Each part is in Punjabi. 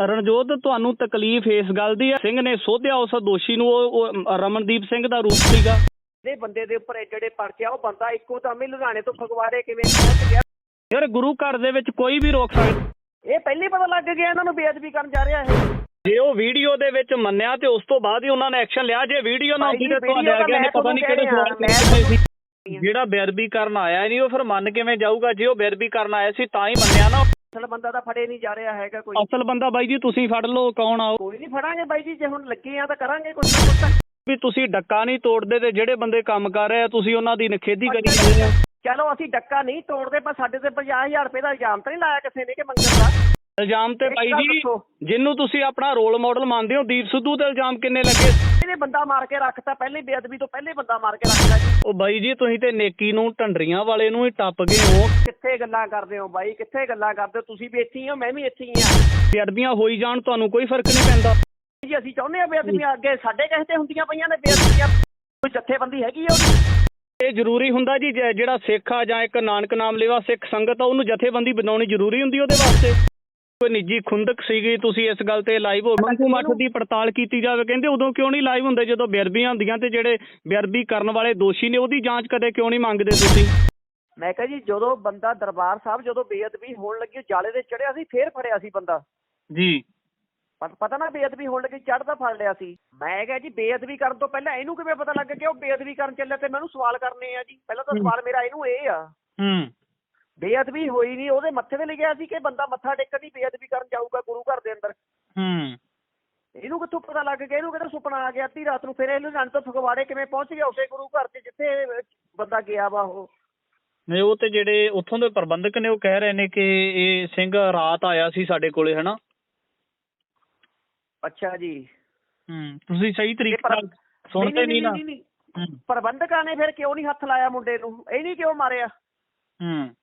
ਰਣਜੋਤ ਤੁਹਾਨੂੰ ਤਕਲੀਫ ਇਸ ਗੱਲ ਦੀ ਹੈ। ਸਿੰਘ ਨੇ ਸੋਧਿਆ ਉਸ ਦੋਸ਼ੀ ਨੂੰ ਉਹ ਰਮਨਦੀਪ ਸਿੰਘ ਦਾ ਰੂਪ ਸੀਗਾ। ਦੇ ਬੰਦੇ ਦੇ ਉੱਪਰ ਇਹ ਜਿਹੜੇ ਪਰਚੇ ਆ ਉਹ ਬੰਦਾ ਇੱਕੋ ਤਾਂ ਲੁਧਿਆਣੇ ਤੋਂ ਫਗਵਾੜੇ ਕਿਵੇਂ ਪਹੁੰਚ ਗਿਆ? ਯਾਰ ਗੁਰੂ ਘਰ ਦੇ ਵਿੱਚ ਕੋਈ ਵੀ ਰੋਕ ਸਕਦਾ ਇਹ ਪਹਿਲੀ ਪਤਾ ਲੱਗ ਗਿਆ ਇਹਨਾਂ ਨੂੰ ਬੇਅਦਬੀ ਕਰਨ ਜਾ ਰਿਹਾ ਇਹ। ਜੇ ਉਹ ਵੀਡੀਓ ਦੇ ਵਿੱਚ ਮੰਨਿਆ ਤੇ ਉਸ ਤੋਂ ਬਾਅਦ ਹੀ ਉਹਨਾਂ ਨੇ ਐਕਸ਼ਨ ਲਿਆ। ਜੇ ਵੀਡੀਓ ਨਾ ਹੁੰਦੀ ਤੇ ਤੁਹਾਡੇ video ਅੱਗੇ ਨੇ ਪਤਾ ਨਹੀਂ ਕਿਹੜੇ ਤੁਹਾਨੂੰ ਸਵਾਲ ਸੀ ਜਿਹੜਾ ਬੇਅਦਬੀ ਕਰਨ ਆਇਆ ਨਹੀਂ ਉਹ ਫਿਰ ਮੰਨ ਕਿਵੇਂ ਜਾਊਗਾ? ਜੇ ਉਹ ਬੇਅਦਬੀ ਕਰਨ ਆਇਆ ਸੀ ਤਾਂ ਹੀ ਮੰਨਿਆ ਨਾ। ਅਸਲ ਬੰਦਾ ਤਾਂ ਫੜੇ ਨਹੀਂ ਜਾ ਰਿਹਾ ਹੈਗਾ ਕੋਈ। ਅਸਲ ਬੰਦਾ ਬਾਈ ਜੀ ਤੁਸੀਂ ਫੜ ਲਓ ਕੌਣ ਆ ਉਹ? ਕੋਈ ਨਹੀਂ ਫੜਾਂਗੇ ਬਾਈ ਜੀ ਜੇ ਹੁਣ ਲੱਗੇ ਆ ਤਾਂ ਕਰਾਂਗੇ ਕੁਝ ਨਾ ਤਾਂ। ਵੀ ਤੁਸੀਂ ਡੱਕਾ ਨਹੀਂ ਤੋੜਦੇ ਤੇ ਜਿਹੜੇ ਬੰਦੇ ਕੰਮ ਕਰ ਰਹੇ ਆ ਤੁਸੀਂ ਉਹਨਾਂ ਦੀ ਨਖੇਦੀ ਕਰੀ ਜਾਂਦੇ ਹੋ। ਚਲੋ ਅਸੀਂ ਡੱਕਾ ਨਹੀਂ ਤੋੜਦੇ ਪਰ ਸਾਡੇ ਤੇ 50000 ਰੁਪਏ ਦਾ ਇਲਜ਼ਾਮ ਤਾਂ ਨਹੀਂ ਲਾਇਆ ਕਿਸੇ ਨੇ ਕਿ ਮੰਗਣ ਦਾ। ਇਲਜ਼ਾਮ ਤੇ ਬਾਈ ਜੀ। ਜਿਹਨੂੰ ਤੁਸੀਂ ਆਪਣਾ ਰੋਲ ਮਾਡਲ ਮੰਨਦੇ ਹੋ ਦੀਪ ਸਿੱਧੂ ਤੇ ਇਲਜ਼ਾਮ ਕਿੰਨੇ ਲੱਗੇ? ਇਹਨੇ ਬੰਦਾ ਮਾਰ ਕੇ ਰੱਖਤਾ ਪਹਿਲੇ ਬੇਅਦਬੀ ਤੋਂ ਪਹਿਲੇ ਬੰਦਾ ਮਾਰ ਕੇ ਰੱਖਤਾ ਜੀ। ਉਹ ਬਾਈ ਜੀ ਤੁਸੀਂ ਤੇ ਨੇਕੀ ਨੂੰ ਢੰਡਰੀਆਂ ਵਾਲੇ ਨੂੰ ਹੀ ਟੱਪ ਗਏ ਹੋ। ਕਿੱਥੇ ਗੱਲਾਂ ਕਰਦੇ ਹੋ ਬਾਈ? ਕਿੱਥੇ ਗੱਲਾਂ ਕਰਦੇ ਹੋ? ਤੁਸੀਂ ਵੀ ਇੱਥੇ ਹੀ ਹੋ ਮੈਂ ਵੀ ਇੱਥੇ ਹੀ ਆ ਬੇਅਦਬੀਆਂ ਹੋਈ ਜਾਣ ਤੁਹਾਨੂੰ ਕੋਈ ਫ਼ਰਕ ਨਹੀਂ ਪੈਂਦਾ। ਜੀ ਅਸੀਂ ਚਾਹੁੰਦੇ ਆ ਬੇਅਦਬੀਆਂ ਅੱਗੇ ਸਾਡੇ ਕਿਸੇ ਤੇ ਹੁੰਦੀਆਂ ਪਈਆਂ ਨੇ ਬੇਅਦਬੀਆਂ। ਕੋਈ ਜਥੇਬੰਦੀ ਹੈਗੀ ਆ ਉਹਦੀ? ਇਹ ਜ਼ਰੂਰੀ ਹੁੰਦਾ ਜੇ- ਜਿਹੜਾ ਸਿੱਖ ਆ ਜਾਂ ਇੱਕ ਨਾਨਕ ਨਾਮ ਲੈਵਾ ਸਿੱਖ ਸੰਗਤ ਆ ਉਹਨੂੰ ਜਥੇਬੰਦੀ ਬਣਾਉਣੀ ਜ਼ਰੂਰੀ ਹੁੰਦੀ ਉਹਦੇ ਵਾਸਤੇ। ਕੋਈ ਨਿੱਜੀ ਖੁੰਦਕ ਸੀਗੀ ਤੁਸੀਂ ਇਸ ਗੱਲ ਤੇ ਲਾਈਵ ਹੋ ਮੰਗੂ ਮੱਠ ਦੀ ਪੜਤਾਲ ਕੀਤੀ ਜਾਵੇ ਕਹਿੰਦੇ ਉਦੋਂ ਕਿਉਂ ਨਹੀਂ ਲਾਈਵ ਹੁੰਦੇ ਜਦੋਂ ਬੇਅਦਬੀਆਂ ਹੁੰਦੀਆਂ ਤੇ ਜਿਹੜੇ ਬੇਅਦਬੀ ਕਰਨ ਵਾਲੇ ਦੋਸ਼ੀ ਨੇ ਉਹਦੀ ਜਾਂਚ ਕਦੇ ਕਿਉਂ ਨਹੀਂ ਮੰਗਦੇ ਤੁਸੀਂ? ਮੈਂ ਕਿਹਾ ਜੀ ਜਦੋਂ ਬੰਦਾ ਦਰਬਾਰ ਸਾਹਿਬ ਜਦੋਂ ਬੇਅਦਬੀ ਹੋਣ ਲੱਗੀ ਜਾਲੇ ਤੇ ਚੜਿਆ ਸੀ ਫੇਰ ਫੜਿਆ ਸੀ ਬੰਦਾ। ਜੀ। ਪਤਾ ਨਾ ਬੇਅਦਬੀ ਹੋਣ ਲੱਗੀ ਚੜਦਾ ਫੜ ਲਿਆ ਸੀ। ਮੈਂ ਕਿਹਾ ਜੀ ਬੇਅਦਬੀ ਕਰਨ ਤੋਂ ਪਹਿਲਾਂ ਇਹਨੂੰ ਕਿਵੇਂ ਪਤਾ ਲੱਗ ਗਿਆ ਉਹ ਬੇਅਦਬੀ ਕਰਨ ਚੱਲਿਆ ਤੇ ਮੈਨੂੰ ਸਵਾਲ ਕਰਨੇ ਆ ਜੀ। ਪਹਿਲਾਂ ਤਾਂ। ਸਵਾਲ ਮੇਰਾ ਇਹਨੂੰ ਇਹ ਆ ਹੂੰ। ਬੇਅਦਬੀ ਹੋਈ ਨਹੀਂ ਉਹਦੇ ਮੱਥੇ ਤੇ ਲਿਖਿਆ ਸੀ ਕਿ ਬੰਦਾ ਮੱਥਾ ਟੇਕਣ ਦੀ ਬੇਅਦਬੀ ਕਰਨ ਜਾਊਗਾ ਗੁਰੂ ਘਰ ਦੇ ਅੰਦਰ। ਹੂੰ। ਇਹਨੂੰ ਕਿੱਥੋਂ ਪਤਾ ਲੱਗ ਗਿਆ? ਇਹਨੂੰ ਕਿਹੜਾ ਸੁਪਨਾ ਆ ਗਿਆ? ਅੱਧੀ ਰਾਤ ਨੂੰ ਫਿਰ ਇਹ ਲੁਧਿਆਣੇ ਤੋਂ ਫਗਵਾੜੇ ਕਿਵੇਂ ਪਹੁੰਚ ਗਿਆ? ਉਸੇ ਗੁਰੂ ਘਰ 'ਚ ਜਿੱਥੇ ਬੰਦਾ ਗਿਆ ਵਾ ਉਹ। ਨਹੀਂ ਉਹ ਤੇ ਜਿਹੜੇ ਉੱਥੋਂ ਦੇ ਪ੍ਰਬੰਧਕ ਨੇ ਉਹ ਕਹਿ ਰਹੇ ਨੇ ਕਿ ਇਹ ਸਿੰਘ ਰਾਤ ਆਇਆ ਸੀ ਸਾਡੇ ਕੋਲੇ ਹਨਾ? ਅੱਛਾ ਜੀ। ਹੂੰ ਤੁਸੀਂ ਸਹੀ ਤਰੀਕੇ ਨਾਲ ਸੁਣਦੇ ਨਹੀਂ ਨਾ। ਪ੍ਰਬੰਧਕਾਂ ਨੇ ਫਿਰ ਕਿਉਂ ਨਹੀਂ ਹੱਥ ਲਾਇਆ ਮੁੰਡੇ ਨੂੰ? ਇਹ ਨਹੀਂ ਕਿਉਂ ਮਾਰਿਆ? ਹੂੰ।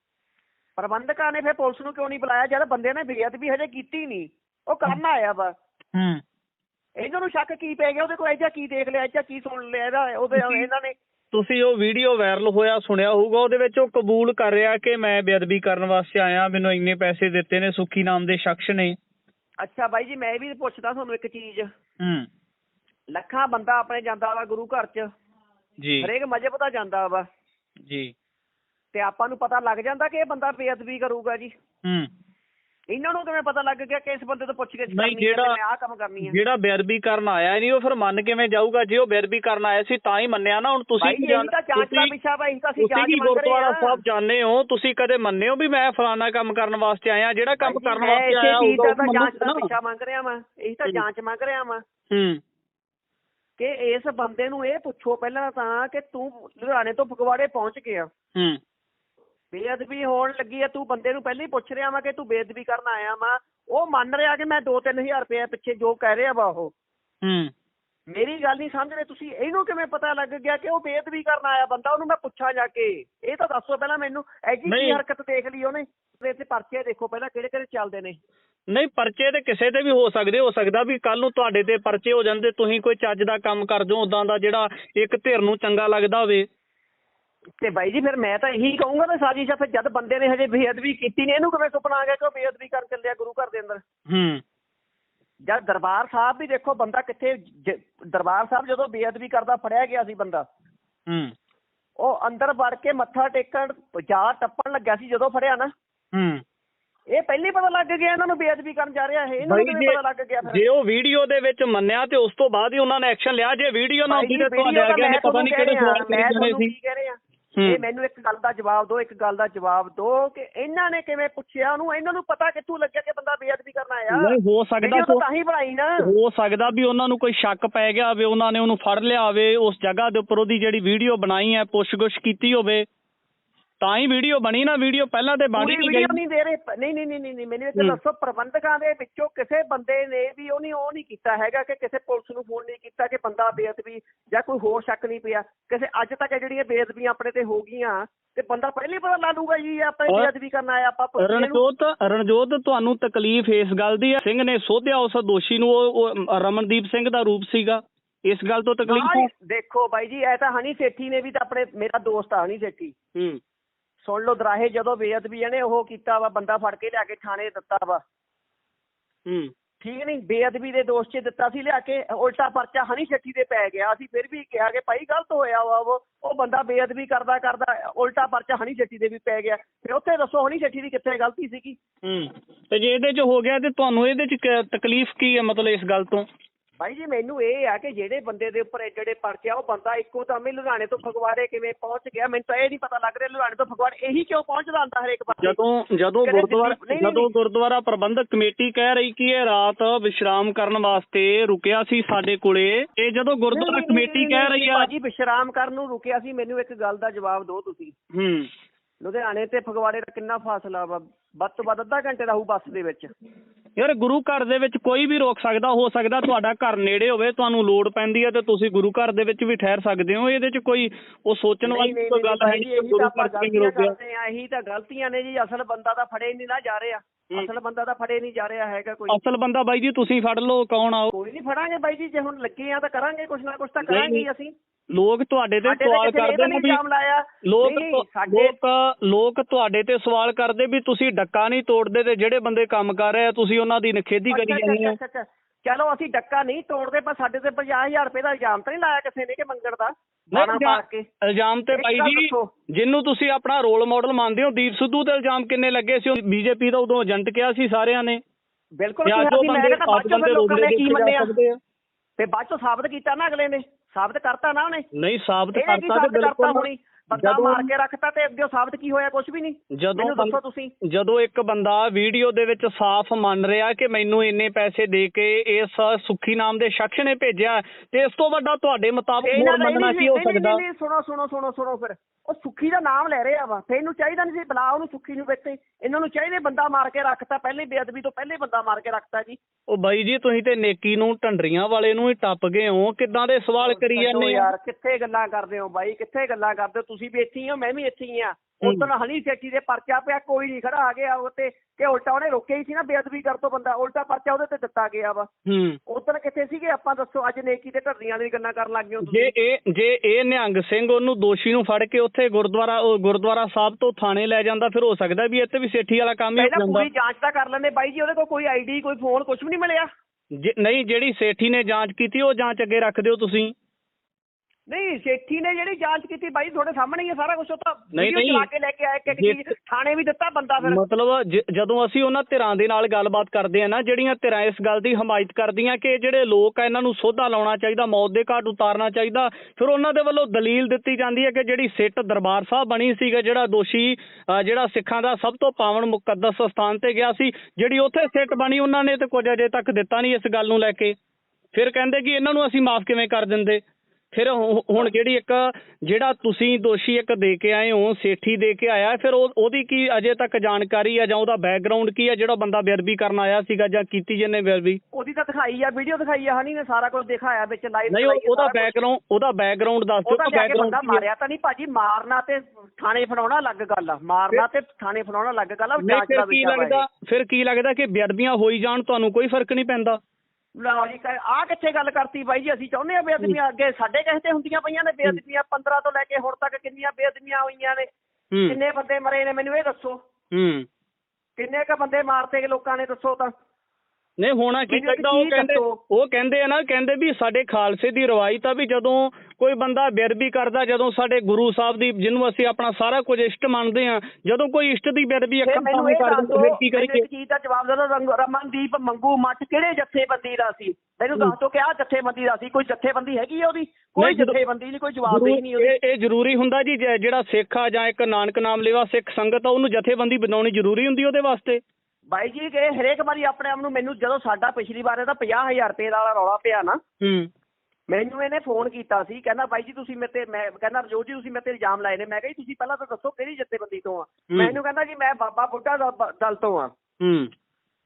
ਪ੍ਰਬੰਧਕਾਂ ਨੇ ਫਿਰ ਪੁਲਿਸ ਨੂੰ ਕਿਉਂ ਨਹੀਂ ਬੁਲਾਇਆ? ਜਦ ਬੰਦੇ ਨੇ ਬੇਅਦਬੀ ਹਜੇ ਕੀਤੀ ਨਹੀਂ ਉਹ ਕਰਨ ਆਇਆ ਵਾ। ਹੂੰ। ਇਹਨਾਂ ਨੂੰ ਸ਼ੱਕ ਕੀ ਪੈ ਗਿਆ? ਉਹਦੇ ਕੋਲ ਐਜਾ ਕੀ ਦੇਖ ਲਿਆ ਐਜਾ ਕੀ ਸੁਣ ਲਿਆ? ਇਹਦਾ ਉਹਦੇ ਇਹਨਾਂ ਨੇ ਤੁਸੀਂ ਉਹ ਵੀਡੀਓ ਵਾਇਰਲ ਹੋਇਆ ਸੁਣਿਆ ਹੋਊਗਾ ਉਹਦੇ ਵਿੱਚ ਉਹ ਕਬੂਲ ਕਰ ਰਿਹਾ ਕਿ ਮੈਂ ਬੇਅਦਬੀ ਕਰਨ ਵਾਸਤੇ ਆਇਆ ਮੈਨੂੰ ਇੰਨੇ ਪੈਸੇ ਦਿੱਤੇ ਨੇ ਸੁੱਖੀ ਨਾਮ ਦੇ ਸ਼ਖਸ ਨੇ। ਅੱਛਾ ਬਾਈ ਜੀ ਮੈਂ ਵੀ ਪੁੱਛਦਾ ਤੁਹਾਨੂੰ ਇੱਕ ਚੀਜ਼। ਹੂੰ। ਲੱਖਾਂ ਬੰਦਾ ਆਪਣੇ ਜਾਂਦਾ ਵਾ ਗੁਰੂ ਘਰ 'ਚ। ਜੀ। ਹਰੇਕ ਮਜਹਬ ਦਾ ਜਾਂਦਾ ਵਾ। ਜੀ। ਤੇ ਆਪਾਂ ਨੂੰ ਪਤਾ ਲੱਗ ਜਾਂਦਾ ਕਿ ਇਹ ਬੰਦਾ ਬੇਅਦਬੀ ਕਰੂਗਾ ਜੀ। ਹੂੰ। ਇਹਨਾਂ ਨੂੰ ਕਿਵੇਂ ਪਤਾ ਲੱਗ ਗਿਆ ਕਿ ਇਸ ਬੰਦੇ ਤੋਂ ਪੁੱਛ ਕੇ ਨਹੀਂ, ਜਿਹੜਾ- ਮੈਂ ਆਹ ਕੰਮ ਕਰਨੀ ਹੈ। ਜਿਹੜਾ ਬੇਅਦਬੀ ਕਰਨ ਆਇਆ ਨਹੀਂ ਉਹ ਫਿਰ ਮੰਨ ਕਿਵੇਂ ਜਾਊਗਾ? ਜੇ ਉਹ ਬੇਅਦਬੀ ਕਰਨ ਆਇਆ ਸੀ ਤਾਂ ਹੀ ਮੰਨਿਆ ਨਾ ਹੁਣ ਤੁਸੀਂ ਕੀ ਜਾਣ- ਤੁਸੀਂ- ਵਾ ਇਹੀ ਤਾਂ ਅਸੀਂ ਜਾਂਚ ਗੁਰਦੁਆਰਾ ਸਾਹਿਬ ਜਾਣੇ ਹੋ? ਤੁਸੀਂ ਕਦੇ ਮੰਨੇ ਹੋ ਵੀ ਮੈਂ ਫਲਾਣਾ ਕੰਮ ਕਰਨ ਵਾਸਤੇ ਆਇਆ ਜਿਹੜਾ ਕੰਮ ਕਰਨ ਮੈਂ ਵਾਸਤੇ ਆਇਆ ਦਾ ਤਾਂ ਉਹ ਜਾਂਚ ਦਾ। ਵਿਸ਼ਾ ਮੰਗ ਰਿਹਾ ਵਾਂ ਇਹੀ ਤਾਂ। ਜਾਂਚ ਮੰਗ ਰਿਹਾ ਵਾਂ। ਹੂੰ। ਕਿ ਇਸ ਬੰਦੇ ਨੂੰ ਇਹ ਪੁੱਛੋ ਪਹਿਲਾਂ ਤਾਂ ਕਿ ਤੂੰ ਲੁਧਿਆਣੇ ਤੋਂ ਫਗਵਾੜੇ ਪਹੁੰਚ ਗਿਆ। ਹੂੰ। ਬੇਅਦਬੀ ਹੋਣ ਲੱਗੀ ਹੈ ਤੂੰ ਬੰਦੇ ਨੂੰ ਪਹਿਲਾਂ ਹੀ ਪੁੱਛ ਰਿਹਾ ਵਾ ਕਿ ਤੂੰ ਬੇਅਦਬੀ ਕਰਨ ਆਇਆ ਵਾ। ਉਹ ਮੰਨ ਰਿਹਾ ਕਿ ਮੈਂ 2-3000 ਰੁਪਏ ਪਿੱਛੇ ਜੋ ਕਹਿ ਰਿਹਾ ਵਾ ਉਹ। ਹੂੰ। ਮੇਰੀ ਗੱਲ ਨਹੀਂ ਸਮਝ ਰਹੇ ਤੁਸੀਂ। ਇਹਨੂੰ ਕਿਵੇਂ ਪਤਾ ਲੱਗ ਗਿਆ ਕਿ ਉਹ ਬੇਅਦਬੀ ਕਰਨ ਆਇਆ ਬੰਦਾ? ਉਹਨੂੰ ਮੈਂ ਪੁੱਛਾਂ ਜਾ ਕੇ। ਇਹ ਤਾਂ ਦੱਸੋ ਪਹਿਲਾਂ ਮੈਨੂੰ। ਐਜੀ ਕੀ। ਹਰਕਤ ਦੇਖ ਲਈ ਉਹਨੇ? ਤੇ ਇੱਥੇ ਪਰਚੇ ਦੇਖੋ ਪਹਿਲਾਂ ਕਿਹੜੇ ਕਿਹੜੇ ਚੱਲਦੇ ਨੇ। ਨਹੀਂ ਪਰਚੇ ਤੇ ਕਿਸੇ ਤੇ ਵੀ ਹੋ ਸਕਦੇ ਹੋ ਸਕਦਾ ਵੀ ਕੱਲ ਨੂੰ ਤੁਹਾਡੇ ਤੇ ਪਰਚੇ ਹੋ ਜਾਂਦੇ। ਤੁਸੀਂ ਕੋਈ ਚੱਜ ਦਾ ਕੰਮ ਕਰ ਦਿਓ ਉਦਾਂ ਦਾ ਜਿਹੜਾ ਇੱਕ ਧਿਰ ਨੂੰ ਚੰਗਾ ਲੱਗਦਾ ਹੋਵੇ। ਤੇ ਬਾਈ ਜੀ ਫਿਰ ਮੈਂ ਤਾਂ ਇਹੀ ਕਹੂੰਗਾ ਤੇ ਸਾਜ਼ਿਸ਼ ਆ ਫਿਰ ਜਦ ਬੰਦੇ ਨੇ ਹਜੇ ਬੇਅਦਬੀ ਕੀਤੀ ਨਹੀਂ ਇਹਨੂੰ ਕਿਵੇਂ ਸੁਪਨਾ ਆ ਗਿਆ ਕਿ ਉਹ ਬੇਅਦਬੀ ਕਰਨ ਚੱਲਿਆ ਗੁਰੂ ਘਰ ਦੇ ਅੰਦਰ? ਹੂੰ। ਜਦ ਦਰਬਾਰ ਸਾਹਿਬ ਵੀ ਦੇਖੋ ਬੰਦਾ ਕਿੱਥੇ ਜ- ਦਰਬਾਰ ਸਾਹਿਬ ਜਦੋਂ ਬੇਅਦਬੀ ਕਰਦਾ ਫੜਿਆ ਗਿਆ ਸੀ ਬੰਦਾ। ਹੂੰ। ਉਹ ਅੰਦਰ ਵੜ ਕੇ ਮੱਥਾ ਟੇਕਣ ਜਾ ਟੱਪਣ ਲੱਗਿਆ ਸੀ ਜਦੋਂ ਫੜਿਆ ਨਾ। ਹੂੰ। ਇਹ ਪਹਿਲੀ ਪਤਾ ਲੱਗ ਗਿਆ ਇਹਨਾਂ ਨੂੰ ਬੇਅਦਬੀ ਕਰਨ ਜਾ ਰਿਹਾ ਹੈ ਇਹਨਾਂ ਨੂੰ ਜੇ ਪਤਾ ਲੱਗ ਗਿਆ ਫਿਰ? ਜੇ ਉਹ ਵੀਡੀਓ ਦੇ ਵਿੱਚ ਮੰਨਿਆ ਤੇ ਉਸ ਤੋਂ ਬਾਅਦ ਹੀ ਉਹਨਾਂ ਨੇ ਐਕਸ਼ਨ ਲਿਆ। ਜੇ ਵੀਡੀਓ ਨਾ ਹੁੰਦੀ ਜੀ, ਤੇ ਤੁਹਾਡੇ ਵੀਡੀਓ ਅੱਗੇ ਨੇ ਪਤਾ ਨਹੀਂ ਕਿਹੜੇ ਤੁਹਾਨੂੰ ਸਵਾਲ ਕਰੀ ਤੁਹਾਨੂੰ ਸੀ। ਇਹ ਮੈਨੂੰ ਇੱਕ ਗੱਲ ਦਾ ਜਵਾਬ ਦਿਓ ਇੱਕ ਗੱਲ ਦਾ ਜਵਾਬ ਦਿਓ ਕਿ ਇਹਨਾਂ ਨੇ ਕਿਵੇਂ ਪੁੱਛਿਆ ਉਹਨੂੰ? ਇਹਨਾਂ ਨੂੰ ਪਤਾ ਕਿੱਥੋਂ ਲੱਗਿਆ ਕਿ ਬੰਦਾ ਬੇਅਦਬੀ ਕਰਨ ਆਇਆ? ਨਹੀਂ ਹੋ ਸਕਦਾ ਤਾਂ ਹੀ ਬਣਾਈ ਨਾ। ਹੋ ਸਕਦਾ ਵੀ ਉਹਨਾਂ ਨੂੰ ਕੋਈ ਸ਼ੱਕ ਪੈ ਗਿਆ ਹੋਵੇ ਉਹਨਾਂ ਨੇ ਉਹਨੂੰ ਫੜ ਲਿਆ ਹੋਵੇ ਉਸ ਜਗ੍ਹਾ ਦੇ ਉੱਪਰ ਉਹਦੀ ਜਿਹੜੀ ਵੀਡੀਓ ਬਣਾਈ ਹੈ ਪੁੱਛਗਿੱਛ ਕੀਤੀ ਹੋਵੇ ਤਾਂ ਹੀ ਵੀਡੀਓ ਬਣੀ ਨਾ ਵੀਡੀਓ ਪਹਿਲਾਂ ਤੇ ਬਣ ਨਹੀਂ ਵੀਡੀਓ ਗਈ। ਨਹੀਂ ਦੇ ਰਹੇ ਨਹੀਂ ਨਹੀਂ ਨਹੀਂ ਨਹੀਂ ਮੈਨੂੰ ਇੱਕ। ਦੱਸੋ ਪ੍ਰਬੰਧਕਾਂ ਦੇ ਵਿੱਚੋਂ ਕਿਸੇ ਬੰਦੇ ਨੇ ਵੀ ਉਹ ਨਹੀਂ ਉਹ ਨਹੀਂ ਕੀਤਾ ਹੈਗਾ ਕਿ ਕਿਸੇ ਪੁਲਿਸ ਨੂੰ ਫੋਨ ਨਹੀਂ ਕੀਤਾ ਕਿ ਬੰਦਾ ਬੇਅਦਬੀ ਜਾਂ ਕੋਈ ਹੋਰ ਸ਼ੱਕ ਨਹੀਂ ਪਿਆ। ਕਿਸੇ ਅੱਜ ਤੱਕ ਜਿਹੜੀਆਂ ਬੇਅਦਬੀਆਂ ਆਪਣੇ ਤੇ ਹੋ ਗਈਆਂ ਤੇ ਬੰਦਾ ਪਹਿਲੇ ਪਤਾ ਲਾ ਲੂਗਾ ਜੀ ਔਰ ਬੇਅਦਬੀ ਕਰਨ ਆਇਆ ਆਪਾਂ। ਰਣਜੋਤ ਰਣਜੋਤ ਤੁਹਾਨੂੰ ਤਕਲੀਫ ਇਸ ਗੱਲ ਦੀ ਹੈ ਸਿੰਘ ਨੇ ਸੋਧਿਆ ਉਸ ਦੋਸ਼ੀ ਨੂੰ ਉਹ ਰਮਨਦੀਪ ਸਿੰਘ ਦਾ ਰੂਪ ਸੀਗਾ। ਇਸ ਗੱਲ ਤੋਂ ਤਕਲੀਫ ਦੇਖੋ ਬਾਈ ਜੀ ਇਹ ਤਾਂ ਹਨੀ ਸੇਠੀ ਨੇ ਵੀ ਤਾਂ ਆਪਣੇ ਮੇਰਾ ਦੋਸਤ ਆ ਹਨੀ ਸੇਠੀ। ਹੂੰ। ਸੁਣ ਲਓ ਦਰਾਹੇ ਜਦੋਂ ਬੇਅਦਬੀ ਇਹਨੇ ਉਹ ਕੀਤਾ ਵਾ ਬੰਦਾ ਫੜ ਕੇ ਲਿਆ ਕੇ ਥਾਣੇ ਦਿੱਤਾ ਵਾ। ਹੂੰ। ਠੀਕ ਨਹੀਂ? ਬੇਅਦਬੀ ਦੇ ਦੋਸ਼ 'ਚ ਦਿੱਤਾ ਸੀ ਲਿਆ ਕੇ ਉਲਟਾ ਪਰਚਾ ਹਨੀ ਸ਼ੱਟੀ ਦੇ ਪੈ ਗਿਆ। ਅਸੀਂ ਫਿਰ ਵੀ ਕਿਹਾ ਕਿ ਭਾਈ ਗਲਤ ਹੋਇਆ ਵਾ ਉਹ। ਉਹ ਬੰਦਾ ਬੇਅਦਬੀ ਕਰਦਾ ਕਰਦਾ ਉਲਟਾ ਪਰਚਾ ਹਨੀ ਸ਼ੱਟੀ ਦੇ ਵੀ ਪੈ ਗਿਆ। ਫਿਰ ਉੱਥੇ ਦੱਸੋ ਹਨੀ ਸ਼ੱਟੀ ਦੀ ਕਿੱਥੇ ਗਲਤੀ ਸੀਗੀ? ਹੂੰ। ਤੇ ਜੇ ਇਹਦੇ 'ਚ ਹੋ ਗਿਆ ਤੇ ਤੁਹਾਨੂੰ ਇਹਦੇ 'ਚ ਤਕਲੀਫ ਕੀ ਹੈ ਮਤਲਬ ਇਸ ਗੱਲ ਤੋਂ? ਭਾਈ ਜੀ ਮੈਨੂੰ ਇਹ ਆ ਕਿ ਜਿਹੜੇ ਬੰਦੇ ਦੇ ਉੱਪਰ ਜਿਹੜੇ ਪਰਚੇ ਆ ਉਹ ਬੰਦਾ ਇੱਕੋ ਦਮ ਹੀ ਲੁਧਿਆਣੇ ਤੋਂ ਫਗਵਾੜੇ ਕਿਵੇਂ ਪਹੁੰਚ ਗਿਆ? ਮੈਨੂੰ ਤਾਂ ਇਹ ਨਹੀਂ ਪਤਾ ਲੱਗ ਰਿਹਾ ਲੁਧਿਆਣੇ ਤੋਂ ਫਗਵਾੜੇ ਇਹੀ ਕਿਉਂ ਪਹੁੰਚਦਾ ਹੁੰਦਾ ਹਰੇਕ ਬੰਦੇ ਜਦੋਂ ਜਦੋਂ ਗੁਰਦੁਆਰਾ ਜਦੋਂ ਗੁਰਦੁਆਰਾ ਪ੍ਰਬੰਧਕ ਕਮੇਟੀ ਕਹਿ ਰਹੀ ਕਿ ਇਹ ਰਾਤ ਵਿਸ਼ਰਾਮ ਕਰਨ ਵਾਸਤੇ ਰੁਕਿਆ ਸੀ ਸਾਡੇ ਕੋਲੇ ਇਹ ਜਦੋਂ ਗੁਰਦੁਆਰਾ ਕਮੇਟੀ ਕਹਿ ਰਹੀ ਆ ਭਾਜੀ ਵਿਸ਼ਰਾਮ ਕਰਨ ਨੂੰ ਰੁਕਿਆ ਸੀ। ਮੈਨੂੰ ਇੱਕ ਗੱਲ ਦਾ ਜਵਾਬ ਦਿਓ ਤੁਸੀਂ। ਹੂੰ। ਲੁਧਿਆਣੇ ਤੇ ਫਗਵਾੜੇ ਦਾ ਕਿੰਨਾ ਫਾਸਲਾ ਵਾ? ਵੱਧ ਤੋਂ ਵੱਧ ਅੱਧਾ ਘੰਟੇ ਦਾ ਹੋਊ ਬੱਸ ਦੇ ਵਿੱਚ। ਯਾਰ ਗੁਰੂ ਘਰ ਦੇ ਵਿੱਚ ਕੋਈ ਵੀ ਰੋਕ ਸਕਦਾ ਹੋ ਸਕਦਾ ਤੁਹਾਡਾ ਘਰ ਨੇੜੇ ਹੋਵੇ ਤੁਹਾਨੂੰ ਲੋੜ ਪੈਂਦੀ ਹੈ ਤੇ ਤੁਸੀਂ ਗੁਰੂ ਘਰ ਦੇ ਵਿੱਚ ਵੀ ਠਹਿਰ ਸਕਦੇ ਹੋ। ਇਹਦੇ 'ਚ ਕੋਈ ਉਹ ਸੋਚਣ ਵਾਲੀ ਕੋਈ ਗੱਲ ਹੈ ਨਹੀਂ ਗੁਰੂ ਘਰ ਗਲਤੀਆਂ ਰੋਕਿਆ। ਇਹੀ ਤਾਂ ਗਲਤੀਆਂ ਨੇ ਜੀ ਅਸਲ ਬੰਦਾ ਤਾਂ ਫੜੇ ਨਹੀਂ ਨਾ ਜਾ ਰਿਹਾ। ਅਸਲ ਬੰਦਾ ਤਾਂ ਫੜੇ ਨਹੀਂ ਜਾ ਰਿਹਾ ਹੈਗਾ ਕੋਈ ਅਸਲ ਬੰਦਾ ਬਾਈ ਜੀ ਤੁਸੀਂ ਫੜ ਲਓ ਕੌਣ ਆ ਉਹ? ਕੋਈ ਨਹੀਂ ਫੜਾਂਗੇ ਬਾਈ ਜੀ ਜੇ ਹੁਣ ਲੱਗੇ ਆ ਤਾਂ ਕਰਾਂਗੇ ਕੁਛ ਨਾ ਕੁਛ ਤਾਂ ਨਹੀਂ, ਕਰਾਂਗੇ ਹੀ। ਅਸੀਂ ਲੋਕ ਤੁਹਾਡੇ ਤੇ ਸਾਡੇ ਸਵਾਲ ਤੇ ਕਿਸੇ ਨੇ ਕਰਦੇ ਤਾਂ ਨੇ ਨਹੀਂ ਵੀ ਇਲਜ਼ਾਮ ਲਾਇਆ ਲੋਕ ਨਹੀਂ, ਤੁ- ਸਾਡੇ ਲੋਕ ਲੋਕ ਤੁਹਾਡੇ ਤੇ ਸਵਾਲ ਕਰਦੇ ਵੀ ਤੁਸੀਂ ਡੱਕਾ ਨਹੀਂ ਤੋੜਦੇ ਤੇ ਜਿਹੜੇ ਬੰਦੇ ਕੰਮ ਕਰ ਰਹੇ ਆ ਤੁਸੀਂ ਉਹਨਾਂ ਦੀ ਨਖੇਦੀ ਕਰੀ ਅੱਛਾ, ਜਾਂਦੇ ਹੋ ਅੱਛਾ, ਅੱਛਾ, ਅੱਛਾ। ਚਲੋ ਅਸੀਂ ਡੱਕਾ ਨਹੀਂ ਤੋੜਦੇ ਪਰ ਸਾਡੇ ਤੇ 50000 ਰੁਪਏ ਦਾ ਇਲਜ਼ਾਮ ਤਾਂ ਨਹੀਂ ਲਾਇਆ ਕਿਸੇ ਨੇ ਕਿ ਮੰਗਣ ਦਾ ਬਾਣਾ ਪਾ ਇਲਜ਼ਾਮ- ਕੇ। ਇਲਜ਼ਾਮ ਤੇ ਬਾਈ ਜੀ। ਜਿਹਨੂੰ ਤੁਸੀਂ ਆਪਣਾ ਰੋਲ ਮਾਡਲ ਮੰਨਦੇ ਹੋ ਦੀਪ ਸਿੱਧੂ ਤੇ ਇਲਜ਼ਾਮ ਕਿੰਨੇ ਲੱਗੇ ਸੀ? ਬੀਜੇਪੀ ਦਾ ਉਦੋਂ ਏਜੰਟ ਕਿਹਾ ਸੀ ਸਾਰਿਆਂ ਨੇ। ਬਿਲਕੁਲ ਕਿਹਾ ਸੀ ਮੈਂ ਕਹਿੰਦਾ ਬਾਅਦ ਚੋਂ ਲੋਕਾਂ ਨੇ ਕੀ ਮੰਨਿਆ। ਤੇ ਬਾਅਦ ਚੋਂ ਸਾਬਤ ਕੀਤਾ ਨਾ ਅਗਲੇ ਨੇ। ਸਾਬਤ ਕਰਤਾ ਨਾ ਉਹਨੇ। ਨਹੀਂ ਸਾਬਤ ਕਰਤਾ ਤੇ ਬਿਲਕੁਲ ਹੁਣੀ? ਬੰਦਾ ਮਾਰ ਕੇ ਰੱਖਤਾ ਤੇ ਅੱਗੇ ਸਾਬਤ ਕੀ ਹੋਇਆ ਕੁਝ ਵੀ ਨਹੀਂ? ਜਦੋਂ ਮੈਨੂੰ ਦੱਸੋ ਤੁਸੀਂ। ਜਦੋਂ ਇੱਕ ਬੰਦਾ ਵੀਡੀਓ ਦੇ ਵਿੱਚ ਸਾਫ਼ ਮੰਨ ਰਿਹਾ ਕਿ ਮੈਨੂੰ ਇੰਨੇ ਪੈਸੇ ਦੇ ਕੇ ਇਸ ਸੁੱਖੀ ਨਾਮ ਦੇ ਸ਼ਖਸ ਨੇ ਭੇਜਿਆ ਤੇ ਇਸ ਤੋਂ ਵੱਡਾ ਤੁਹਾਡੇ ਮੁਤਾਬਕ ਹੋਰ ਮੰਨਣਾ ਕੀ ਹੋ ਸਕਦਾ? ਨਹੀਂ, ਸੁਣੋ ਸੁਣੋ ਸੁਣੋ ਸੁਣੋ ਫਿਰ। ਉਹ ਸੁੱਖੀ ਦਾ ਨਾਮ ਲੈ ਰਿਹਾ ਵਾ ਫਿਰ ਇਹਨੂੰ ਚਾਹੀਦਾ ਨਹੀਂ ਸੀ ਬੁਲਾ ਉਹਨੂੰ ਸੁੱਖੀ ਨੂੰ ਵਿੱਚ। ਇਹਨਾਂ ਨੂੰ ਚਾਹੀਦੇ ਬੰਦਾ ਮਾਰ ਕੇ ਰੱਖਤਾ ਪਹਿਲੇ ਬੇਅਦਬੀ ਤੋਂ ਪਹਿਲੇ ਬੰਦਾ ਮਾਰ ਕੇ ਰੱਖਤਾ ਜੀ। ਉਹ ਬਾਈ ਜੀ ਤੁਸੀਂ ਤੇ ਨੇਕੀ ਨੂੰ ਢੰਡਰੀਆਂ ਵਾਲੇ ਨੂੰ ਹੀ ਟੱਪ ਗਏ ਹੋ। ਕਿੱਦਾਂ ਦੇ ਸਵਾਲ ਕਰੀ ਜਾਂਦੇ ਯਾਰ ਕਿੱਥੇ ਗੱਲਾਂ ਕਰਦੇ ਹੋ ਬਾਈ? ਕਿੱਥੇ ਗੱਲਾਂ ਕਰਦੇ ਹੋ? ਤੁਸੀਂ ਵੀ ਇੱਥੇ ਹੀ ਹੋ ਮੈਂ ਵੀ ਇੱਥੇ ਹੀ ਆ ਉਦੋਂ ਹਨੀ ਸੇਠੀ ਦੇ ਪਰਚਾ ਪਿਆ ਕੋਈ ਨਹੀਂ ਖੜਾ ਆ ਗਿਆ ਉਹ ਤੇ ਕਿ ਉਲਟਾ ਉਹਨੇ ਰੋਕਿਆ ਹੀ ਸੀ ਨਾ ਬੇਅਦਬੀ ਕਰ ਤੋਂ ਬੰਦਾ ਉਲਟਾ ਪਰਚਾ ਉਹਦੇ ਤੇ ਦਿੱਤਾ ਗਿਆ ਵਾ। ਹੂੰ। ਉਦੋਂ ਕਿੱਥੇ ਸੀਗੇ? ਆਪਾਂ ਦੱਸੋ ਅੱਜ ਨੇਕੀ ਤੇ ਢੱਡੀਆਂ ਦੀ ਗੱਲਾਂ ਕਰਨ ਲੱਗ ਗਏ ਜੇ ਇਹ ਜੇ ਇਹ ਨਿਹੰਗ ਸਿੰਘ ਉਹਨੂੰ ਦੋਸ਼ੀ ਨੂੰ ਫੜ ਕੇ ਉੱਥੇ ਗੁਰਦੁਆਰਾ ਉਹ ਗੁਰਦੁਆਰਾ ਸਾਹਿਬ ਤੋਂ ਥਾਣੇ ਲੈ ਜਾਂਦਾ ਫਿਰ ਹੋ ਸਕਦਾ ਵੀ ਇੱਥੇ ਵੀ ਸੇਠੀ ਵਾਲਾ ਕੰਮ ਹੀ ਹੋ ਜਾਂਦਾ ਪੂਰੀ ਜਾਂਚ ਤਾਂ ਕਰ ਲੈਂਦੇ ਬਾਈ ਜੀ ਉਹਦੇ ਕੋਲ ਕੋਈ ਆਈਡੀ ਕੋਈ ਫੋਨ ਕੁਝ ਵੀ ਨਹੀਂ ਮਿਲਿਆ। ਜੇ- ਨਹੀਂ ਜਿਹੜੀ ਸੇਠੀ ਨੇ ਜਾਂਚ ਕੀਤੀ ਉਹ ਜਾਂਚ ਅੱਗੇ ਰੱਖ ਦਿਓ ਤੁਸੀਂ। ਨਹੀਂ ਸੇਠੀ ਨੇ ਜਿਹੜੀ ਜਾਂਚ ਕੀਤੀ ਬਾਈ ਤੁਹਾਡੇ ਸਾਹਮਣੇ ਹੀ ਹੈ ਸਾਰਾ ਕੁਝ ਉਹ ਤਾਂ ਨਹੀਂ, ਵੀਡੀਓ ਨਹੀਂ। ਚਲਾ ਕੇ ਲੈ ਕੇ ਆਇਆ ਕਿ ਜੇ- ਥਾਣੇ ਵੀ ਦਿੱਤਾ ਬੰਦਾ ਫਿਰ। ਮਤਲਬ ਜ- ਜਦੋਂ ਅਸੀਂ ਉਹਨਾਂ ਧਿਰਾਂ ਦੇ ਨਾਲ ਗੱਲਬਾਤ ਕਰਦੇ ਆ ਨਾ ਜਿਹੜੀਆਂ ਧਿਰਾਂ ਇਸ ਗੱਲ ਦੀ ਹਮਾਇਤ ਕਰਦੀਆਂ ਕਿ ਇਹ ਜਿਹੜੇ ਲੋਕ ਆ ਇਹਨਾਂ ਨੂੰ ਸੋਧਾ ਲਾਉਣਾ ਚਾਹੀਦਾ ਮੌਤ ਦੇ ਘਾਟ ਉਤਾਰਨਾ ਚਾਹੀਦਾ ਫਿਰ ਉਹਨਾਂ ਦੇ ਵੱਲੋਂ ਦਲੀਲ ਦਿੱਤੀ ਜਾਂਦੀ ਹੈ ਕਿ ਜਿਹੜੀ ਸਿੱਟ ਦਰਬਾਰ ਸਾਹਿਬ ਬਣੀ ਸੀਗਾ ਜਿਹੜਾ ਦੋਸ਼ੀ ਅ, ਜਿਹੜਾ ਸਿੱਖਾਂ ਦਾ ਸਭ ਤੋਂ ਪਾਵਨ ਮੁਕੱਦਸ ਸਥਾਨ ਤੇ ਗਿਆ ਸੀ ਜਿਹੜੀ ਉੱਥੇ ਸਿੱਟ ਬਣੀ ਉਹਨਾਂ ਨੇ ਤੇ ਕੁਝ ਅਜੇ ਤੱਕ ਦਿੱਤਾ ਨਹੀਂ ਇਸ ਗੱਲ ਨੂੰ ਲੈ ਕੇ। ਫਿਰ ਕਹਿੰਦੇ ਕਿ ਇਹਨਾਂ ਨੂੰ ਅਸੀਂ ਮਾਫ ਕਿਵੇਂ ਕਰ ਦਿੰਦੇ? ਫਿਰ ਹੁਣ ਜਿਹੜੀ ਇੱਕ ਜਿਹੜਾ ਤੁਸੀਂ ਦੋਸ਼ੀ ਇੱਕ ਦੇ ਕੇ ਆਏ ਹੋ ਸੇਠੀ ਦੇ ਕੇ ਆਇਆ ਫਿਰ ਉਹ ਉਹਦੀ ਕੀ ਅਜੇ ਤੱਕ ਜਾਣਕਾਰੀ ਆ ਜਾਂ ਉਹਦਾ ਬੈਕਗ੍ਰਾਉਂਡ ਕੀ ਆ ਜਿਹੜਾ ਬੰਦਾ ਬੇਅਦਬੀ ਕਰਨ ਆਇਆ ਸੀਗਾ ਜਾਂ ਕੀਤੀ ਜਿਹਨੇ ਬੇਅਦਬੀ? ਉਹਦੀ ਤਾਂ ਦਿਖਾਈ ਆ ਵੀਡੀਓ ਦਿਖਾਈ ਆ ਹਨੀ ਨੇ ਸਾਰਾ ਕੁਝ ਦਿਖਾਇਆ ਵਿੱਚ ਲਾਈਵ ਨਹੀਂ ਉਹ- ਉਹਦਾ ਬੈਕਗ੍ਰਾਉਂਡ ਉਹਦਾ ਬੈਕਗ੍ਰਾਉਂਡ ਦੱਸ ਦਿਓ ਉਹਦਾ ਬੈਕਗ੍ਰਾਉਂਡ ਮਾਰਿਆ ਤਾਂ ਨਹੀਂ ਭਾਜੀ ਮਾਰਨਾ ਤੇ ਥਾਣੇ ਫੜਾਉਣਾ ਅਲੱਗ ਗੱਲ ਆ ਮਾਰਨਾ ਤੇ ਥਾਣੇ ਫੜਾਉਣਾ ਅਲੱਗ ਗੱਲ ਆ ਜਾਂਚ ਫਿਰ ਦਾ ਕੀ ਵਿਸ਼ਾ ਫਿਰ ਕੀ ਲੱਗਦਾ ਕਿ ਬੇਅਦਬੀਆਂ ਹੋਈ ਜਾਣ ਤੁਹਾਨੂੰ ਕੋਈ ਫ਼ਰਕ ਨਹੀਂ ਪੈਂਦਾ। ਲਓ ਜੀ ਆ ਕਿੱਥੇ ਗੱਲ ਕਰਤੀ ਬਾਈ ਜੀ ਅਸੀਂ ਚਾਹੁੰਦੇ ਆ ਬੇਅਦਬੀਆਂ ਅੱਗੇ ਸਾਡੇ ਕਹੇ ਤੇ ਹੁੰਦੀਆਂ ਪਈਆਂ ਨੇ ਬੇਅਦਬੀਆਂ 15 ਤੋਂ ਲੈ ਕੇ ਹੁਣ ਤੱਕ ਕਿੰਨੀਆਂ ਬੇਅਦਬੀਆਂ ਹੋਈਆਂ ਨੇ ਕਿੰਨੇ ਬੰਦੇ ਮਰੇ ਨੇ ਮੈਨੂੰ ਇਹ ਦੱਸੋ। ਹੂੰ। ਕਿੰਨੇ ਕ ਬੰਦੇ ਮਾਰਤੇ ਲੋਕਾਂ ਨੇ ਦੱਸੋ ਤਾਂ। ਨਹੀਂ ਹੋਣਾ ਕੀ ਚਾਹੀਦਾ? ਉਹ ਕਹਿੰਦੇ? ਉਹ ਕਹਿੰਦੇ ਆ ਨਾ ਕਹਿੰਦੇ ਵੀ ਸਾਡੇ ਖਾਲਸੇ ਦੀ ਰਵਾਇਤ ਆ ਵੀ ਜਦੋਂ ਕੋਈ ਬੰਦਾ ਬੇਅਦਬੀ ਕਰਦਾ ਜਦੋਂ ਸਾਡੇ ਗੁਰੂ ਸਾਹਿਬ ਦੀ ਜਿਹਨੂੰ ਅਸੀਂ ਆਪਣਾ ਸਾਰਾ ਕੁਝ ਇਸ਼ਟ ਮੰਨਦੇ ਆ ਜਦੋਂ ਕੋਈ ਇਸ਼ਟ ਦੀ ਬੇਅਦਬੀ ਅੱਖਾਂ ਸਾਹਮਣੇ ਕਰ ਦਿੰਦੇ ਫਿਰ ਕੀ ਕਰੀਏ? ਇੱਕ ਚੀਜ਼ ਦਾ ਜਵਾਬ ਦੇ ਰੰਗ- ਰਮਨਦੀਪ ਮੰਗੂ ਮੱਠ ਕਿਹੜੇ ਜਥੇਬੰਦੀ ਦਾ ਸੀ? ਮੈਨੂੰ ਦੱਸ ਦਿਓ ਕਿ ਆਹ ਜਥੇਬੰਦੀ ਦਾ ਸੀ? ਕੋਈ ਜਥੇਬੰਦੀ ਹੈਗੀ ਆ ਉਹਦੀ? ਕੋਈ ਜਥੇਬੰਦੀ ਨਹੀਂ ਕੋਈ ਜਵਾਬ ਹੀ ਨਹੀਂ ਉਹਦੀ। ਇਹ ਜ਼ਰੂਰੀ ਹੁੰਦਾ ਜੇ- ਜਿਹੜਾ ਸਿੱਖ ਆ ਜਾਂ ਇੱਕ ਨਾਨਕ ਨਾਮ ਲੈਵਾ ਸਿੱਖ ਸੰਗਤ ਆ ਉਹਨੂੰ ਜਥੇਬੰਦੀ ਬਣਾਉਣੀ ਜ਼ਰੂਰੀ ਹੁੰਦੀ ਉਹਦੇ ਵਾਸਤੇ। ਬਾਈ ਜੀ ਕਿ ਹਰੇਕ ਵਾਰੀ ਆਪਣੇ ਆਪ ਨੂੰ ਮੈਨੂੰ ਜਦੋਂ ਸਾਡਾ ਪਿਛਲੀ ਵਾਰ ਇਹਦਾ 50000 ਰੁਪਏ ਦਾ ਰੌਲਾ ਪਿਆ ਨਾ ਹੂੰ। ਮੈਨੂੰ ਇਹਨੇ ਫੋਨ ਕੀਤਾ ਸੀ ਕਹਿੰਦਾ ਬਾਈ ਜੀ ਤੁਸੀਂ ਮੇਰੇ ਤੇ ਮੈਂ ਕਹਿੰਦਾ ਰਜੋਤ ਜੀ ਤੁਸੀਂ ਮੇਰੇ ਤੇ ਇਲਜ਼ਾਮ ਲਾਏ ਨੇ। ਮੈਂ ਕਿਹਾ ਜੀ ਤੁਸੀਂ ਪਹਿਲਾਂ ਤਾਂ ਦੱਸੋ ਕਿਹੜੀ ਜਥੇਬੰਦੀ ਤੋਂ ਆ। ਮੈਨੂੰ ਕਹਿੰਦਾ ਜੀ ਮੈਂ ਬਾਬਾ ਬੁੱਢਾ ਦਲ ਤੋਂ ਆ। ਹੂੰ।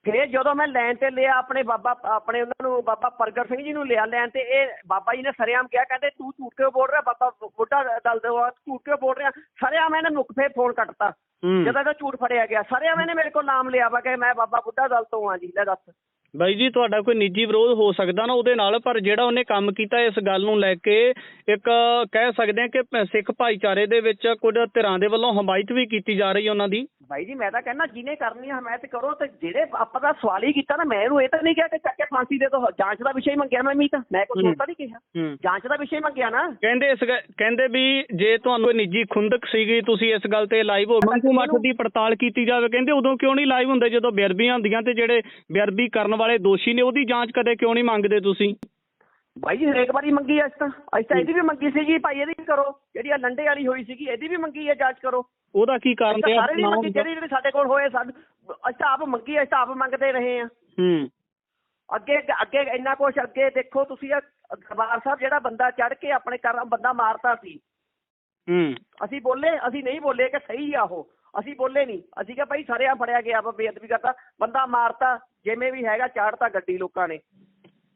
ਫਿਰ ਜਦੋਂ ਮੈਂ ਲੈਣ ਤੇ ਲਿਆ ਆਪਣੇ ਬਾਬਾ ਆਪਣੇ ਉਹਨਾਂ ਨੂੰ ਬਾਬਾ ਪ੍ਰਗਟ ਸਿੰਘ ਜੀ ਨੂੰ ਲਿਆ ਲੈਣ ਤੇ ਇਹ ਬਾਬਾ ਜੀ ਨੇ ਸਰਿਆਮ ਕਿਹਾ ਕਹਿੰਦੇ ਤੂੰ ਝੂਠ ਕਿਉਂ ਬੋਲ ਰਿਹਾ? ਬਾਬਾ ਬੁੱਢਾ ਦਲ ਦੇ ਝੂਠ ਕਿਉਂ ਬੋਲ ਰਿਹਾ? ਸਰਿਆਮ ਇਹਨੇ ਨੁਕ ਫੇਰ ਫੋਨ ਕੱਟਤਾ। ਜਦੋਂ ਇਹਦਾ ਝੂਠ ਫੜਿਆ ਗਿਆ ਸਰਿਆਮ ਇਹਨੇ ਮੇਰੇ ਕੋਲ ਨਾਮ ਲਿਆ ਵਾ ਕਿ ਮੈਂ ਬਾਬਾ ਬੁੱਢਾ ਦਲ ਤੋਂ ਆ ਜੀ ਲੈ ਦੱਸ। ਬਾਈ ਜੀ ਤੁਹਾਡਾ ਕੋਈ ਨਿੱਜੀ ਵਿਰੋਧ ਹੋ ਸਕਦਾ ਨਾ ਉਹਦੇ ਨਾਲ ਪਰ ਜਿਹੜਾ ਉਹਨੇ ਕੰਮ ਕੀਤਾ ਇਸ ਗੱਲ ਨੂੰ ਲੈ ਕੇ ਇੱਕ ਕਹਿ ਸਕਦੇ ਆ ਕਿ ਸਿੱਖ ਭਾਈਚਾਰੇ ਦੇ ਵਿੱਚ ਕੁਝ ਧਿਰਾਂ ਦੇ ਵੱਲੋਂ ਹਮਾਇਤ ਵੀ ਕੀਤੀ ਜਾ ਰਹੀ ਉਹਨਾਂ ਦੀ। ਬਾਈ ਜੀ ਮੈਂ ਤਾਂ ਕਹਿੰਦਾ ਜਿਹਨੇ ਕਰਨੀ ਆ ਹਮਾਇਤ ਕਰੋ ਤੇ ਜਿਹੜੇ ਆਪਾਂ ਦਾ ਸਵਾਲ ਹੀ ਕੀਤਾ ਨਾ ਮੈਂ ਇਹਨੂੰ ਇਹ ਤਾਂ ਨਹੀਂ ਕਿਹਾ ਕਿ ਚੱਕ ਕੇ ਫਾਂਸੀ ਦੇ ਦੋ ਜਾਂਚ ਦਾ ਵਿਸ਼ਾ ਹੀ ਮੰਗਿਆ ਮੈਂ ਵੀ ਤਾਂ ਮੈਂ ਕੁਝ ਹੂੰ। ਹੋਰ ਤਾਂ ਨਹੀਂ ਕਿਹਾ। ਹੂੰ। ਜਾਂਚ ਦਾ ਵਿਸ਼ਾ ਹੀ ਮੰਗਿਆ ਨਾ। ਕਹਿੰਦੇ ਇਸ ਕਹਿੰਦੇ ਵੀ ਜੇ ਤੁਹਾਨੂੰ ਕੋਈ ਨਿੱਜੀ ਖੁੰਦਕ ਸੀਗੀ ਤੁਸੀਂ ਇਸ ਗੱਲ ਤੇ ਲਾਈਵ ਹੋ। ਮੰਗੂ ਮੱਠ ਦੀ ਪੜਤਾਲ ਕੀਤੀ ਜਾਵੇ। ਕਹਿੰਦੇ ਉਦੋਂ ਕਿਉਂ ਨਹੀਂ ਲਾਈਵ ਹੁੰਦੇ? ਜਦੋਂ ਬੇਅਦਬੀਆਂ ਹੁੰਦੀਆਂ ਤੇ ਜਿਹੜੇ ਬੇਅਦਬੀ ਕਰਨ ਵਾਲੇ ਦੋਸ਼ੀ ਨੇ ਉਹਦੀ ਜਾਂਚ ਕਦੇ ਕਿਉਂ ਨਹੀਂ ਮੰਗਦੇ ਤੁਸੀਂ? ਬਾਈ ਜੀ ਹਰੇਕ ਵਾਰੀ ਮੰਗੀ ਐ ਇਸ ਤਾਂ। ਅੱਜ ਤਾਂ ਇਹਦੀ ਵੀ ਮੰਗੀ ਸੀਗੀ ਭਾਈ ਇਹਦੀ ਵੀ ਕਰੋ। ਜਿਹੜੀ ਆ ਲੰਡੇ ਵਾਲੀ ਹੋਈ ਸੀਗੀ ਇਹਦੀ ਵੀ ਮੰਗੀ ਹੈ ਜਾਂਚ ਕਰੋ। ਉਹਦਾ ਕੀ ਕਾਰਨ ਅਸੀਂ ਤਾਂ ਸਾਰੇ ਮੰਗੀ ਜਿਹੜੀ ਜਿਹੜੀ ਸਾਡੇ ਕੋਲ ਹੋਏ ਸਾਡੇ ਅਸੀਂ ਤਾਂ ਆਪ ਮੰਗੀ ਅਸੀਂ ਤਾਂ ਆਪ ਮੰਗਦੇ ਰਹੇ ਆ। ਹੂੰ। ਅੱਗੇ ਅੱਗੇ ਇੰਨਾ ਕੁਛ ਅੱਗੇ ਦੇਖੋ ਤੁਸੀਂ ਆਹ ਦਰਬਾਰ ਸਾਹਿਬ ਜਿਹੜਾ ਬੰਦਾ ਚੜ ਕੇ ਆਪਣੇ ਘਰ ਬੰਦਾ ਮਾਰਤਾ ਸੀ। ਹੂੰ। ਅਸੀਂ ਬੋਲੇ ਅਸੀਂ ਨਹੀਂ ਬੋਲੇ ਕਿ ਸਹੀ ਆ ਉਹ। ਅਸੀਂ ਬੋਲੇ ਨਹੀਂ। ਅਸੀਂ ਕਿਹਾ ਭਾਈ ਸਾਰੇ ਆ ਫੜਿਆ ਗਿਆ ਵਾ ਬੇਅਦਬੀ ਕਰਤਾ। ਬੰਦਾ ਮਾਰਤਾ ਜਿਵੇਂ ਵੀ ਹੈਗਾ ਚਾੜਤਾ ਗੱਡੀ ਲੋਕਾਂ ਨੇ।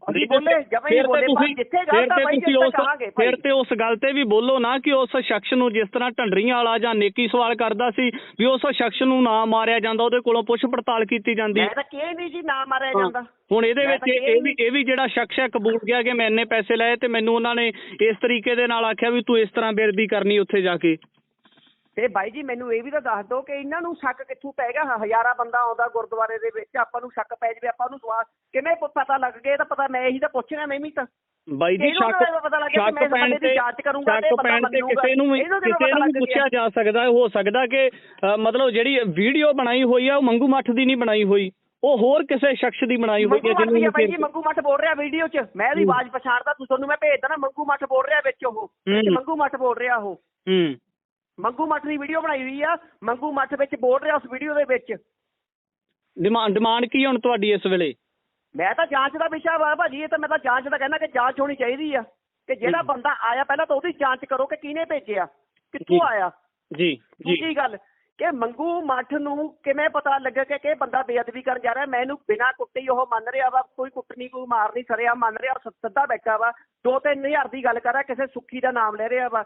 ਅਸੀਂ ਬੋਲੇ ਫਿਰ ਤੇ ਤੁਸੀਂ ਜਿੱਥੇ ਤੇ ਭਾਈ ਤੁਸੀਂ ਜਿੱਥੇ ਉਸ ਫਿਰ ਤੇ ਉਸ ਗੱਲ ਤੇ ਵੀ ਬੋਲੋ ਨਾ ਕਿ ਉਸ ਸ਼ਖਸ ਨੂੰ ਜਿਸ ਤਰ੍ਹਾਂ ਢੰਡਰੀਆਂ ਵਾਲਾ ਜਾਂ ਨੇਕੀ ਸਵਾਲ ਕਰਦਾ ਸੀ ਵੀ ਉਸ ਸ਼ਖਸ ਨੂੰ ਨਾ ਮਾਰਿਆ ਜਾਂਦਾ ਉਹਦੇ ਕੋਲੋਂ ਪੁੱਛ ਪੜਤਾਲ ਕੀਤੀ ਜਾਂਦੀ। ਮੈਂ ਤਾਂ ਕਿਹਾ ਨਹੀਂ ਜੀ ਨਾ ਮਾਰਿਆ। ਜਾਂਦਾ। ਹੁਣ ਇਹਦੇ ਵਿੱਚ ਇਹ ਵੀ ਇਹ ਵੀ ਜਿਹੜਾ ਸ਼ਖਸ ਹੈ ਕਬੂਲ ਗਿਆ ਕਿ ਮੈਂ ਇੰਨੇ ਪੈਸੇ ਲਏ ਤੇ ਮੈਨੂੰ ਉਹਨਾਂ ਨੇ ਇਸ ਤਰੀਕੇ ਦੇ ਨਾਲ ਆਖਿਆ ਵੀ ਤੂੰ ਇਸ ਤਰ੍ਹਾਂ ਬੇਅਦਬੀ ਕਰਨੀ ਉੱਥੇ ਜਾ ਕੇ। ਤੇ ਬਾਈ ਜੀ ਮੈਨੂੰ ਇਹ ਵੀ ਤਾਂ ਦੱਸ ਦਿਓ ਕਿ ਇਹਨਾਂ ਨੂੰ ਸ਼ੱਕ ਕਿੱਥੋਂ ਪੈ ਗਿਆ? ਹਜ਼ਾਰਾਂ ਬੰਦਾ ਆਉਂਦਾ ਗੁਰਦੁਆਰੇ ਦੇ ਵਿੱਚ ਆਪਾਂ ਨੂੰ ਸ਼ੱਕ ਪੈ ਜਵੇ ਆਪਾਂ ਨੂੰ ਸਵਾਲ ਕਿਵੇਂ ਪਤਾ ਲੱਗ ਗਿਆ ਤਾਂ ਪਤਾ ਮੈਂ ਇਹੀ ਤਾਂ ਪੁੱਛਣਾ ਮੈਂ ਵੀ ਤਾਂ। ਬਾਈ ਜੀ ਸ਼ੱਕ ਸ਼ੱਕ ਪੈਣ ਤੇ ਜਾਂਚ ਕਰੂੰਗਾ ਤੇ ਸ਼ੱਕ ਬੰਦਾ ਪੈਣ ਤੇ ਮੰਨੂਗਾ। ਕਿਸੇ ਨੂੰ ਕਿਸੇ ਨੂੰ ਪੁੱਛਿਆ? ਜਾ ਸਕਦਾ ਹੋ ਸਕਦਾ ਕਿ ਮਤਲਬ ਜਿਹੜੀ ਵੀਡੀਓ ਬਣਾਈ ਹੋਈ ਆ ਉਹ ਮੰਗੂ ਮੱਠ ਦੀ ਨਹੀਂ ਬਣਾਈ ਹੋਈ। ਉਹ ਹੋਰ ਕਿਸੇ ਸ਼ਖਸ ਦੀ ਬਣਾਈ ਹੋਈ ਹੈ ਆ ਬਾਈ ਜੀ ਮੰਗੂ ਮੱਠ ਬੋਲ ਰਿਹਾ ਵੀਡੀਓ 'ਚ। ਮੈਂ ਇਹਦੀ ਆਵਾਜ਼ ਪਛਾਣਦਾ ਤੁਹਾਨੂੰ ਮੈਂ ਭੇਜਦਾ ਨਾ ਮੰਗੂ ਮੱਠ ਬੋਲ ਰਿਹਾ ਵਿੱਚ ਉਹ। ਮੰਗੂ ਮੱਠ ਬੋਲ ਰਿਹਾ ਉਹ। ਹੂੰ। ਮੰਗੂ ਮੱਠ ਦੀ ਵੀਡੀਓ ਬਣਾਈ ਹੋਈ ਆ। ਮੰਗੂ ਮੱਠ ਵਿੱਚ ਬੋਲ ਰਿਹਾ ਉਸ ਵੀਡੀਓ ਦੇ ਵਿੱਚ। ਡਿਮਾਂਡ ਡਿਮਾਂਡ ਕੀ ਹੁਣ ਤੁਹਾਡੀ ਇਸ ਵੇਲੇ? ਮੈਂ ਤਾਂ ਜਾਂਚ ਦਾ ਵਿਸ਼ਾ ਵਾ ਭਾਜੀ ਇਹ ਤਾਂ ਮੈਂ ਤਾਂ ਜਾਂਚ ਦਾ ਕਹਿੰਦਾ ਕਿ ਜਾਂਚ ਹੋਣੀ ਚਾਹੀਦੀ ਆ। ਕਿ ਜਿਹੜਾ। ਬੰਦਾ ਆਇਆ ਪਹਿਲਾਂ ਤਾਂ ਉਹਦੀ ਜਾਂਚ ਕਰੋ ਕਿ ਕਿਹਨੇ ਭੇਜਿਆ ਕਿੱਥੋਂ। ਆਇਆ। ਜੀ ਜੀ। ਦੂਜੀ ਗੱਲ ਕਿ ਮੰਗੂ ਮੱਠ ਨੂੰ ਕਿਵੇਂ ਪਤਾ ਲੱਗਾ ਕਿ ਕਿ ਬੰਦਾ ਬੇਅਦਬੀ ਕਰਨ ਜਾ ਰਿਹਾ। ਮੈਨੂੰ ਬਿਨਾਂ ਕੁੱਟੇ ਉਹ ਮੰਨ ਰਿਹਾ ਵਾ ਕੋਈ ਕੁੱਟਣੀ ਕੋਈ ਮਾਰਨੀ ਸਰਿਆ ਮੰਨ ਰਿਹਾ ਸਿੱਧਾ ਬੈਠਾ ਵਾ। ਦੋ ਤਿੰਨ ਹਜ਼ਾਰ ਦੀ ਗੱਲ ਕਰ ਰਿਹਾ ਕਿਸੇ ਸੁੱਖੀ ਦਾ ਨਾਮ ਲੈ ਰਿਹਾ ਵਾ।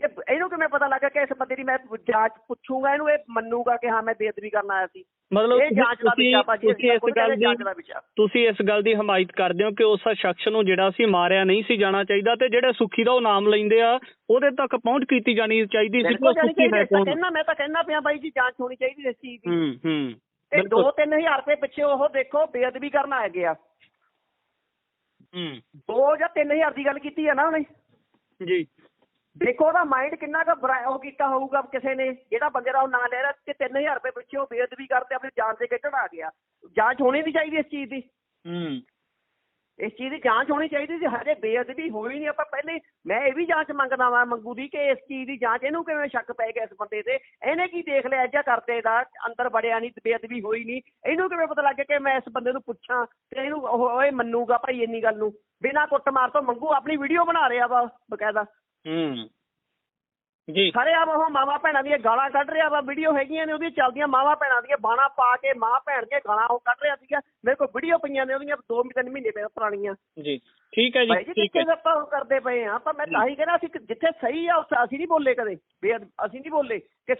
ਕਿ ਇਹਨੂੰ ਕਿਵੇਂ ਪਤਾ ਲੱਗਾ ਕਿ ਇਸ ਬੰਦੇ ਦੀ ਮੈਂ ਜਾਂਚ ਪੁੱਛੂੰਗਾ ਇਹਨੂੰ ਇਹ ਮੰਨੂਗਾ ਕਿ ਹਾਂ ਮੈਂ ਬੇਅਦਬੀ ਕਰਨ ਆਇਆ ਸੀ। ਮਤਲਬ ਇਹ ਜਾਂਚ ਦਾ ਵਿਸ਼ਾ ਭਾਜੀ ਤੁਸੀਂ ਇਸ ਗੱਲ ਦੀ ਤੁਸੀਂ ਇਸ ਗੱਲ ਦੀ ਹਮਾਇਤ ਕਰਦੇ ਹੋ ਕਿ ਉਸ ਸ਼ਖਸ ਨੂੰ ਜਿਹੜਾ ਸੀ ਮਾਰਿਆ ਨਹੀਂ ਸੀ ਜਾਣਾ ਚਾਹੀਦਾ ਤੇ ਜਿਹੜੇ ਸੁੱਖੀ ਦਾ ਉਹ ਨਾਮ ਲੈਂਦੇ ਆ ਉਹਦੇ ਤੱਕ ਪਹੁੰਚ ਕੀਤੀ ਜਾਣੀ ਚਾਹੀਦੀ ਸੀ ਕਿ ਸੁੱਖੀ ਹੈ। ਕੌਣ? ਕਹਿੰਦਾ ਮੈਂ ਤਾਂ ਕਹਿੰਦਾ ਪਿਆ ਬਾਈ ਜੀ ਜਾਂਚ ਹੋਣੀ ਚਾਹੀਦੀ ਇਸ ਚੀਜ਼ ਦੀ। ਹੂੰ ਹੂੰ ਤੇ ਬਿਲਕੁਲ। 2-3000 ਰੁਪਏ ਪਿੱਛੇ ਉਹ ਦੇਖੋ ਬੇਅਦਬੀ ਕਰਨ ਆ ਗਿਆ। ਹੂੰ। ਦੋ ਜਾਂ 3000 ਦੀ ਗੱਲ ਕੀਤੀ ਹੈ ਨਾ ਉਹਨੇ। ਜੀ। ਦੇਖੋ ਉਹਦਾ ਮਾਈਂਡ ਕਿੰਨਾ ਕੁ ਉਹ ਕੀਤਾ ਹੋਊਗਾ ਕਿਸੇ ਨੇ ਜਿਹੜਾ ਬੰਦੇ ਦਾ ਉਹ ਨਾਂ ਲੈ ਰਿਹਾ ਤੇ 3000 ਰੁਪਏ ਪਿੱਛੇ ਉਹ ਬੇਅਦਬੀ ਕਰਦੇ ਆਪਣੀ ਜਾਨ ਤੇ ਕੱਢਣ ਆ ਗਿਆ। ਜਾਂਚ ਹੋਣੀ ਨਹੀਂ ਚਾਹੀਦੀ ਇਸ ਚੀਜ਼ ਦੀ। ਹੂੰ। ਇਸ ਚੀਜ਼ ਦੀ ਜਾਂਚ ਹੋਣੀ ਚਾਹੀਦੀ ਸੀ ਹਜੇ ਬੇਅਦਬੀ ਹੋਈ ਨਹੀਂ ਆਪਾਂ ਪਹਿਲੇ ਮੈਂ ਇਹ ਵੀ ਜਾਂਚ ਮੰਗਦਾ ਵਾਂ ਮੰਗੂ ਦੀ ਕਿ ਇਸ ਚੀਜ਼ ਦੀ ਜਾਂਚ ਇਹਨੂੰ ਕਿਵੇਂ ਸ਼ੱਕ ਪੈ ਗਿਆ ਇਸ ਬੰਦੇ ਤੇ? ਇਹਨੇ ਕੀ ਦੇਖ ਲਿਆ ਜਾਂ ਕਰਦੇ ਦਾ ਅੰਦਰ ਵੜਿਆ ਨਹੀਂ ਬੇਅਦਬੀ ਹੋਈ ਨਹੀਂ। ਇਹਨੂੰ ਕਿਵੇਂ ਪਤਾ ਲੱਗ ਗਿਆ ਕਿ ਮੈਂ ਇਸ ਬੰਦੇ ਨੂੰ ਪੁੱਛਾਂ ਤੇ ਇਹਨੂੰ ਇਹ ਮੰਨੂਗਾ ਭਾਈ ਇੰਨੀ ਗੱਲ ਨੂੰ? ਬਿਨਾਂ ਕੁੱਟਮਾਰ ਤੋਂ ਮੰਗੂ ਆਪਣੀ ਵੀਡੀਓ ਬਣਾ ਰਿਹਾ ਵਾ ਬਕਾਇਦਾ। ਹੂੰ। ਜੀ। ਸਾਰੇ ਆਪ ਉਹ ਮਾਵਾ ਭੈਣਾਂ ਦੀਆਂ ਗਾਲਾਂ ਕੱਢ ਰਿਹਾ ਵਾ ਵੀਡੀਓ ਹੈਗੀਆਂ ਨੇ ਉਹਦੀਆਂ ਚੱਲਦੀਆਂ ਮਾਵਾ ਭੈਣਾਂ ਦੀਆਂ ਬਾਣਾ ਪਾ ਕੇ ਮਾਂ ਭੈਣ ਦੀਆਂ ਗਾਲਾਂ ਉਹ ਕੱਢ ਰਿਹਾ ਸੀਗਾ। ਮੇਰੇ ਕੋਲ ਵੀਡੀਓ ਪਈਆਂ ਨੇ ਉਹਦੀਆਂ 2 ਤਿੰਨ ਮਹੀਨੇ ਪਹਿਲਾਂ ਪੁਰਾਣੀਆਂ। ਜੀ। ਠੀਕ ਹੈ ਜੀ ਠੀਕ ਹੈ। ਆਪਾਂ ਉਹ ਕਰਦੇ ਪਏ ਆ ਪਰ ਮੈਂ ਤਾਂ ਹੀ ਕਹਿੰਦਾ ਅਸੀਂ ਜਿੱਥੇ ਸਹੀ ਆ ਉੱਥੇ ਅਸੀਂ ਨਹੀਂ ਬੋਲੇ ਕਦੇ। ਵੀ ਅਸੀਂ ਨਹੀਂ ਬੋਲੇ ਕਿ